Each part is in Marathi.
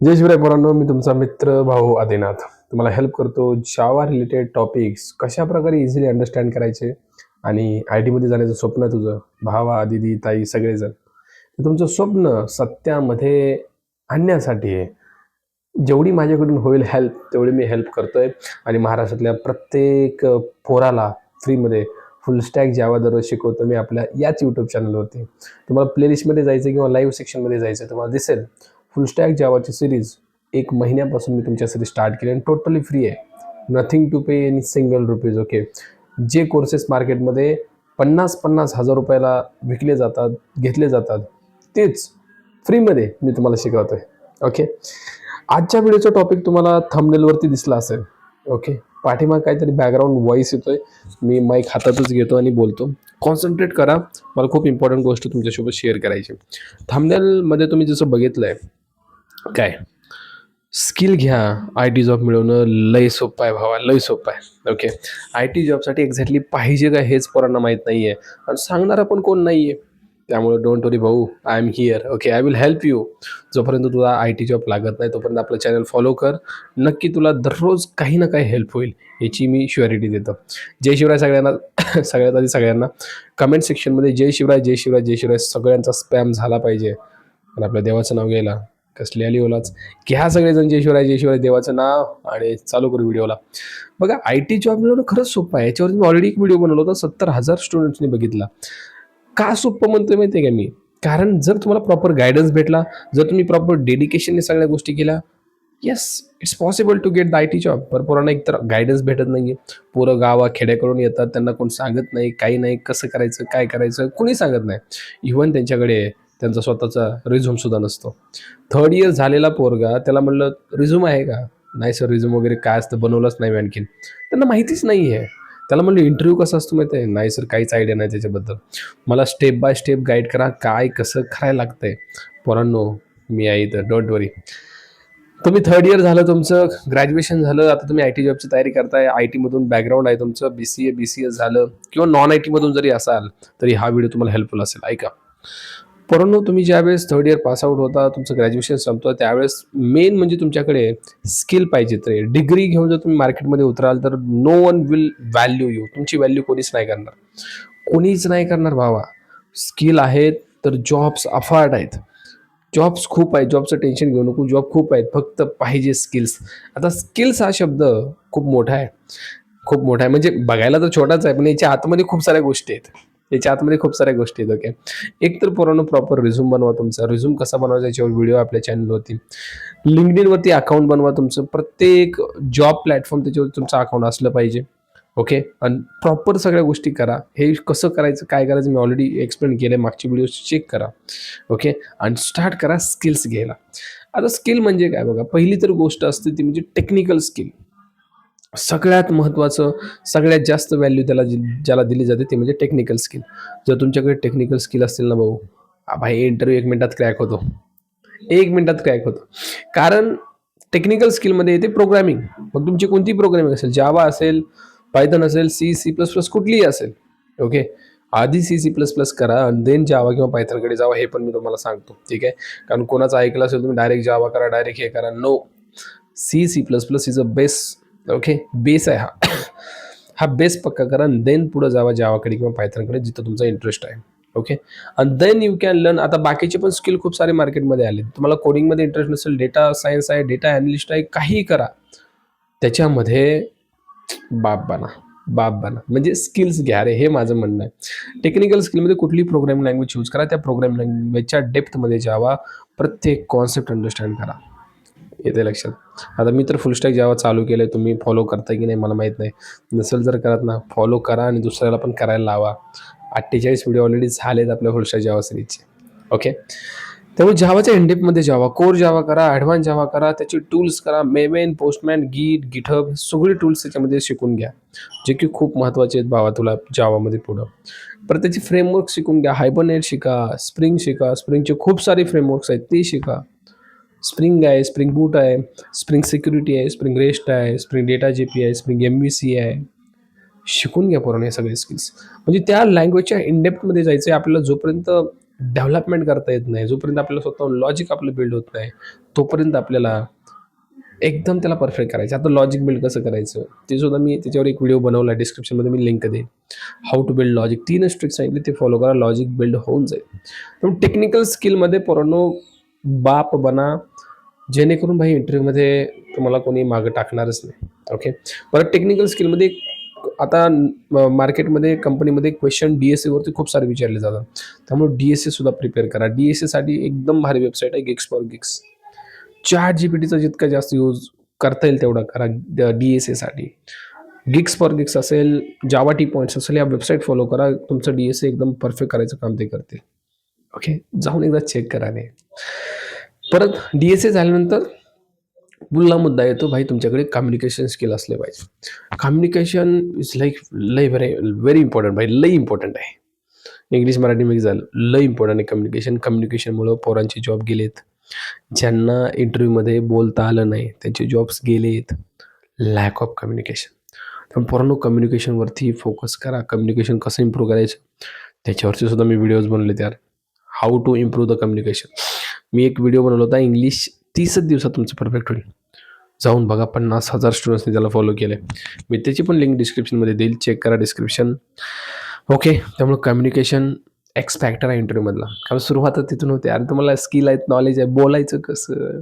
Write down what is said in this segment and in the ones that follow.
जय शिवराय पोरांनो मी तुमचा मित्र भाऊ आदिनाथ. तुम्हाला हेल्प करतो जावा रिलेटेड टॉपिक्स कशा प्रकारे इझिली अंडरस्टँड करायचे आणि आय टीमध्ये जाण्याचं स्वप्न तुझं? भावा दिदी ताई सगळेजण. तुमचं स्वप्न सत्यामध्ये आणण्यासाठी आहे. जेवढी माझ्याकडून होईल हेल्प तेवढी मी हेल्प करतोय. आणि महाराष्ट्रातल्या प्रत्येक पोराला फ्रीमध्ये फुल स्टॅक जावा दररोज शिकवतो मी आपल्या याच यूट्यूब चॅनलवरती तुम्हाला प्लेलिस्टमध्ये जायचं किंवा लाईव्ह सेक्शनमध्ये जायचं तुम्हाला दिसेल. फुल स्टॅक जावाची सिरीज एक महिन्यापासून मी तुमच्यासाठी स्टार्ट केली आणि टोटली फ्री आहे. Nothing to pay any single rupees okay जे कोर्सेस मार्केटमध्ये पन्नास पन्नास हजार रुपयाला विकले जातात घेतले जातात तेच फ्रीमध्ये मी तुम्हाला शिकवतो आहे ओके आजच्या व्हिडिओचा टॉपिक तुम्हाला थंबनेलवरती दिसला असेल ओके पाठीमाग काहीतरी बॅकग्राऊंड व्हॉईस येतोय. मी माईक हातातच घेतो आणि बोलतो. कॉन्सन्ट्रेट करा. मला खूप इम्पॉर्टंट गोष्ट तुमच्यासोबत शेअर करायची थंबनेलमध्ये तुम्ही जसं बघितलं आहे काय? स्किल घ्या. आय टी जॉब मिळवणं लय सोपं आहे भावा लय सोपं आहे. ओके आय टी जॉबसाठी एक्झॅक्टली पाहिजे का हेच पोरांना माहीत नाही आहे आणि सांगणारा पण कोण नाही आहे त्यामुळे डोंट वरी भाऊ I am here okay I will help you जोपर्यंत तुला आय टी जॉब लागत नाही तोपर्यंत आपलं चॅनल फॉलो कर. नक्की तुला दररोज काही ना काही हेल्प होईल याची मी शुअरिटी देतो. जय शिवराय सगळ्यांना. सगळ्यात आधी सगळ्यांना. कमेंट सेक्शनमध्ये जय शिवराय जय शिवराय जय शिवराय सगळ्यांचा स्पॅम झाला पाहिजे. आणि आपल्या देवाचं नाव घ्यायला. कसली आली ओलाच? घ्या सगळेजण जय शिवराय जय शिवराय देवाचं नाव आणि चालू करू व्हिडिओला. बघा आय टी जॉब मिळवणं खरंच सोपं आहे. याच्यावर मी ऑलरेडी एक व्हिडिओ बनवला होता सत्तर हजार स्टुडंट्सनी बघितला. का सोपं म्हणतोय माहिती आहे का मी? कारण जर तुम्हाला प्रॉपर गायडन्स भेटला जर तुम्ही प्रॉपर डेडिकेशनने सगळ्या गोष्टी केल्या yes it's possible to get the I T job पण पोरांना एकतर गायडन्स भेटत नाही आहे पोरं गावा खेड्याकडून येतात त्यांना कोण सांगत नाही काही नाही कसं करायचं काय करायचं कोणी सांगत नाही. इव्हन त्यांच्याकडे त्यांचा स्वतःचा रिझ्यूमसुद्धा नसतो. थर्ड इयर झालेला पोरगा त्याला म्हणलं रिझ्यूम आहे का? नाही सर रिझ्यूम वगैरे काय असतं बनवलंच नाही आणखीन. त्यांना माहितीच नाही आहे त्याला म्हणलं इंटरव्ह्यू कसा असतो माहिती आहे? नाही सर काहीच आयडिया नाही त्याच्याबद्दल. मला स्टेप बाय स्टेप गाईड करा काय कसं करायला लागतंय. पोरांनो मी आहे इथं डोंट वरी तुम्ही थर्ड इयर झालं तुमचं ग्रॅज्युएशन झालं आता तुम्ही आय टी जॉबची तयारी करताय आय टीमधून बॅकग्राऊंड आहे तुमचं B C A B C S झालं किंवा नॉन आय टीमधून जरी असाल तरी हा व्हिडिओ तुम्हाला हेल्पफुल असेल ऐका. परंतु तुम्ही ज्यावेळेस थर्ड इयर पासआउट होता तुमचं ग्रॅज्युएशन संपतं त्यावेळेस मेन म्हणजे तुमच्याकडे स्किल पाहिजे तर डिग्री घेऊन जर तुम्ही मार्केटमध्ये उतराल तर no one will value you तुमची व्हॅल्यू कोणीच नाही करणार. कोणीच नाही करणार भावा. स्किल आहेत तर जॉब्स अफाट आहेत. जॉब्स खूप आहेत. जॉबचं टेन्शन घेऊ नको. जॉब खूप आहेत. फक्त पाहिजे स्किल्स आता स्किल्स हा शब्द खूप मोठा आहे. खूप मोठा आहे. म्हणजे बघायला तर छोटाच आहे पण याच्या आतमध्ये खूप साऱ्या गोष्टी आहेत. याच्या आतमध्ये खूप साऱ्या गोष्टी आहेत ओके एक तर पोरांनो प्रॉपर रिझ्यूम बनवा तुमचा. रिझ्यूम कसा बनवायचा याच्यावर व्हिडिओ आपल्या चॅनलवरती लिंकडिनवरती अकाउंट बनवा तुमचं. प्रत्येक जॉब प्लॅटफॉर्म त्याच्यावर तुमचं अकाउंट असलं पाहिजे ओके आणि प्रॉपर सगळ्या गोष्टी करा. हे कसं करायचं काय करायचं मी ऑलरेडी एक्सप्लेन केलं आहे मागची व्हिडिओ चेक करा ओके आणि स्टार्ट करा स्किल्स घ्यायला. आता स्किल म्हणजे काय बघा? पहिली तर गोष्ट असते ती म्हणजे टेक्निकल स्किल सगळ्यात महत्त्वाचं सगळ्यात जास्त व्हॅल्यू त्याला ज्याला दिली जाते ते म्हणजे टेक्निकल स्किल जर तुमच्याकडे टेक्निकल स्किल असतील ना भाऊ भाई इंटरव्ह्यू एक मिनिटात क्रॅक होतो. एक मिनिटात क्रॅक होतो. कारण टेक्निकल स्किलमध्ये येते प्रोग्रॅमिंग मग तुमची कोणती प्रोग्रॅमिंग असेल? जावा असेल पायथन असेल सी सी प्लस प्लस कुठलीही असेल. ओके आधी सी सी प्लस प्लस करा आणि देन जावा किंवा पायथनकडे जावा हे पण मी तुम्हाला सांगतो. ठीक आहे? कारण कोणाचं ऐकलं असेल तुम्ही डायरेक्ट जावा करा डायरेक्ट हे करा. No C C plus plus is a best okay base आहे हा. हा बेस पक्का करा आणि देन पुढं जावा जावाकडे किंवा पायथनकडे जिथं तुमचा इंटरेस्ट आहे. ओके आणि देन यू कॅन लर्न आता बाकीचे पण स्किल खूप सारे मार्केटमध्ये आले. तुम्हाला कोडिंगमध्ये इंटरेस्ट नसेल डेटा सायन्स आहे डेटा ॲनालिस्ट आहे काही करा. त्याच्यामध्ये बाप बना बाप बना. म्हणजे स्किल्स घ्या. रे हे माझं म्हणणं आहे. टेक्निकल स्किलमध्ये कुठली प्रोग्रामिंग लँग्वेज यूज करा. त्या प्रोग्रामिंग लँग्वेजच्या डेप्थमध्ये जावा प्रत्येक कॉन्सेप्ट अंडरस्टँड करा. येते लक्षात. आता मी तर फुलस्टॅक जेव्हा चालू केलं आहे तुम्ही फॉलो करताय की नाही मला माहीत नाही. नसेल जर करत ना फॉलो करा आणि दुसऱ्याला पण करायला लावा. अठ्ठेचाळीस व्हिडिओ ऑलरेडी झालेत आपल्या फुलस्टॅक जावा सिरीजचे ओके त्यामुळे जावाच्या इंडेपमध्ये जावा कोर जावा करा ॲडव्हान्स जावा करा त्याची टूल्स करा मेमेन पोस्टमॅन गीट गिटहब सगळे टूल्स त्याच्यामध्ये शिकून घ्या. जे की खूप महत्त्वाचे आहेत भावा तुला जावामध्ये पुढं. परत त्याची फ्रेमवर्क शिकून घ्या हायबरनेट शिका स्प्रिंग शिका स्प्रिंगचे खूप सारे फ्रेमवर्क्स आहेत ते शिका. स्प्रिंग आहे स्प्रिंग बूट आहे स्प्रिंग सिक्युरिटी आहे स्प्रिंग रेस्ट आहे स्प्रिंग डेटा जी पी आहे स्प्रिंग एम बी सी आहे. शिकून घ्या पोरांनो हे सगळे स्किल्स म्हणजे त्या लँग्वेजच्या इनडेप्थमध्ये जायचं आहे आपल्याला जोपर्यंत डेव्हलपमेंट करता येत नाही जोपर्यंत आपल्याला स्वतःहून लॉजिक आपलं बिल्ड होत नाही तोपर्यंत आपल्याला एकदम त्याला परफेक्ट करायचं. आता लॉजिक बिल्ड कसं करायचं? ते सुद्धा मी त्याच्यावर एक व्हिडिओ बनवला डिस्क्रिप्शनमध्ये मी लिंक देईन. हाऊ टू बिल्ड लॉजिक तीनच ट्रिक सांगितले ते फॉलो करा लॉजिक बिल्ड होऊन जाईल. पण टेक्निकल स्किलमध्ये पोरांनो बाप बना जेणेकरून भाई इंटरव्ह्यूमध्ये तुम्हाला कोणी मागं टाकणारच नाही. ओके परत टेक्निकल स्किलमध्ये आता मार्केटमध्ये कंपनीमध्ये क्वेश्चन डी एस एवरती खूप सारे विचारले जातात. त्यामुळे डी एस एसुद्धा प्रिपेअर करा. डी एस एसाठी एकदम भारी वेबसाईट आहे गिक्स फॉर गिक्स चार जी पी टीचा जितका जास्त यूज करता येईल तेवढा करा डी एस एसाठी गिक्स फॉर गिक्स असेल जावा टी पॉईंट्स असेल या वेबसाईट फॉलो करा. तुमचं डी एस एकदम परफेक्ट करायचं काम ते करते ओके जाऊन एकदा चेक कराने परत डी एस ए झाल्यानंतर पुढला मुद्दा येतो भाई तुमच्याकडे कम्युनिकेशन स्किल असले पाहिजे. कम्युनिकेशन इज लाईक लई व्हेरी व्हेरी इम्पॉर्टंट भाई लई इम्पॉर्टंट आहे. इंग्लिश मराठी मिक्स झालं लई इम्पॉर्टंट आहे कम्युनिकेशन कम्युनिकेशनमुळं पोरांचे जॉब गेलेत. ज्यांना इंटरव्ह्यूमध्ये बोलता आलं नाही त्यांचे जॉब्स गेलेत. लॅक ऑफ कम्युनिकेशन पण पोरांनो कम्युनिकेशनवरती फोकस करा. कम्युनिकेशन कसं इम्प्रूव्ह करायचं? त्याच्यावरती सुद्धा मी व्हिडिओज बनवले त्यार how to improve the communication मी एक व्हिडिओ बनवला होता इंग्लिश तीसच दिवसात तुमचं परफेक्ट होईल. जाऊन बघा पन्नास हजार स्टुडंट्सनी त्याला फॉलो केलं आहे मी त्याची पण लिंक डिस्क्रिप्शनमध्ये देईल चेक करा डिस्क्रिप्शन ओके त्यामुळे कम्युनिकेशन एक्सपॅक्टर आहे इंटरव्ह्यूमधला कारण सुरुवातच तिथून होते. अरे तुम्हाला स्किल आहेत नॉलेज आहे बोलायचं कसं?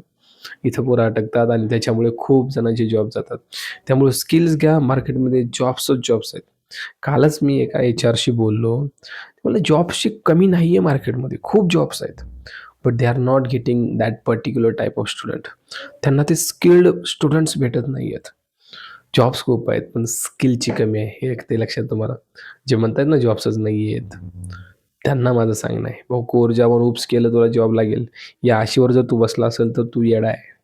इथं पोरं अटकतात आणि त्याच्यामुळे खूप जणांचे जॉब जातात. त्यामुळे स्किल्स घ्या मार्केटमध्ये जॉब्सच जॉब्स आहेत. कालच मी एका एच आरशी बोललो. मला जॉब्सची कमी नाही आहे मार्केटमध्ये खूप जॉब्स आहेत. But they are not getting that particular type of student त्यांना ते स्किल्ड स्टुडंट्स भेटत नाही आहेत जॉब्स खूप आहेत पण स्किलची कमी आहे. हे एक ते लक्षात तुम्हाला. जे म्हणतात ना जॉब्सच नाही आहेत त्यांना माझं सांगणं आहे. भाऊ कोर जावर उप्स केलं तुला जॉब लागेल. या आशीवर जर तू बसला असेल तर तू येडा आहे.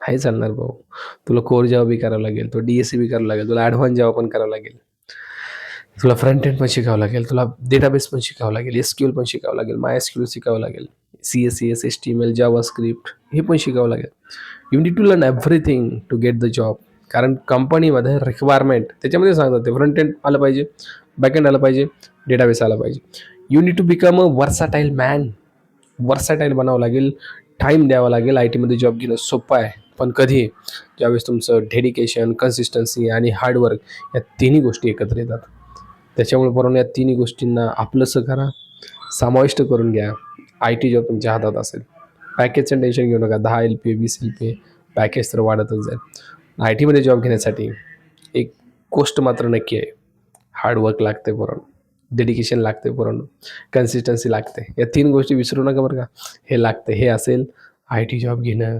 नाही चालणार भाऊ. तुला कोर जॉब बी करावं लागेल. तुला डी एस सी बी करावं लागेल. तुला ॲडव्हान्स जॉब पण करावं लागेल. तुला फ्रंट एंड पण शिकावं लागेल तुला डेटाबेस पण शिकावं लागेल एस क्यू पण शिकावं लागेल माय एस क्यू शिकावं लागेल C S C S S T M L JavaScript हे पण शिकावं लागेल. You need to learn everything to get the job कारण कंपनीमध्ये रिक्वायरमेंट त्याच्यामध्ये सांगतात ते फ्रंट एंड आलं पाहिजे बॅकएंड आलं पाहिजे डेटाबेस आला पाहिजे. You need to become a versatile man versatile बनावं लागेल टाईम द्यावा लागेल आय टीमध्ये जॉब घेणं सोपं आहे. पण कधी? ज्यावेळेस तुमचं डेडिकेशन कन्सिस्टन्सी आणि हार्डवर्क या तिन्ही गोष्टी एकत्र येतात. त्याच्यामुळे बरोबर या तिन्ही गोष्टींना आपलंसं करा समाविष्ट करून घ्या. आय टी जॉब तुमच्या हातात असेल. पॅकेजचं टेन्शन घेऊ नका. दहा एल पी वीस एल पी पॅकेज तर वाढतच जाईल. आय टीमध्ये जॉब घेण्यासाठी एक गोष्ट मात्र नक्की आहे. हार्डवर्क लागते पोरांनो. डेडिकेशन लागते पोरांनो. कन्सिस्टन्सी लागते या तीन गोष्टी विसरू नका बरं का. हे लागते हे असेल. आय टी जॉब घेणं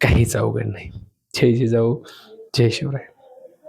काहीच अवघड नाही. जय जय जाऊ जय शिवराय.